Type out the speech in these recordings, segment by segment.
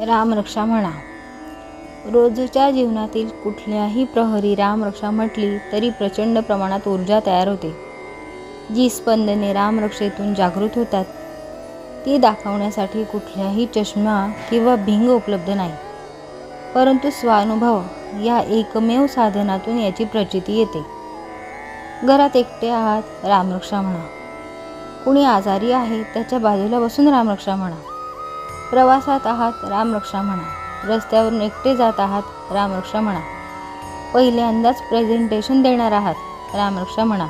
रामरक्षा म्हणा. रोजच्या जीवनातील कुठल्याही प्रहरी रामरक्षा म्हटली तरी प्रचंड प्रमाणात ऊर्जा तयार होते. जी स्पंदने रामरक्षेतून जागृत होतात ती दाखवण्यासाठी कुठल्याही चष्मा किंवा भिंग उपलब्ध नाही. परंतु स्वानुभव या एकमेव साधनातून याची प्रचिती येते. घरात एकटे आहात रामरक्षा म्हणा. कुणी आजारी आहे त्याच्या बाजूला बसून रामरक्षा म्हणा. प्रवासात आहात रामरक्षा म्हणा. रस्त्यावरून एकटे जात आहात रामरक्षा म्हणा. पहिल्यांदाच प्रेझेंटेशन देणार आहात रामरक्षा म्हणा.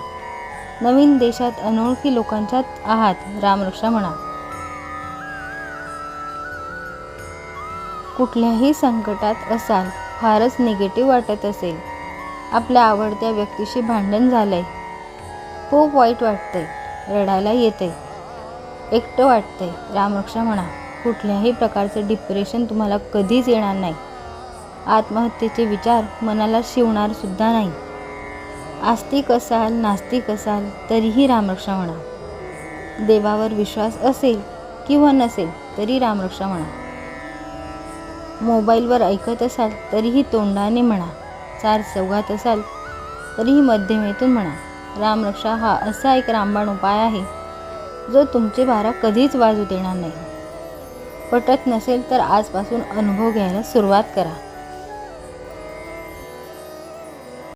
नवीन देशात अनोळखी लोकांच्यात आहात रामरक्षा म्हणा. कुठल्याही संकटात असाल फारच निगेटिव्ह वाटत असेल. आपल्या आवडत्या व्यक्तीशी भांडण झालंय. खूप वाईट वाटतंय रडायला येते एकटं वाटतंय रामरक्षा म्हणा. कुठल्याही प्रकारचं डिप्रेशन तुम्हाला कधीच येणार नाही. आत्महत्येचे विचार मनाला शिवणार सुद्धा नाही. आस्तिक असाल नास्तिक असाल तरीही रामरक्षा म्हणा. देवावर विश्वास असेल किंवा नसेल तरी रामरक्षा म्हणा. मोबाईलवर ऐकत असाल तरीही तोंडाने म्हणा. चार चौघात असाल तरीही मध्यमेतून म्हणा. रामरक्षा हा असा एक रामबाण उपाय आहे जो तुमचे बारा कधीच वाजू देणार नाही. पटत नसेल तर आजपासून अनुभव घ्यायला सुरुवात करा.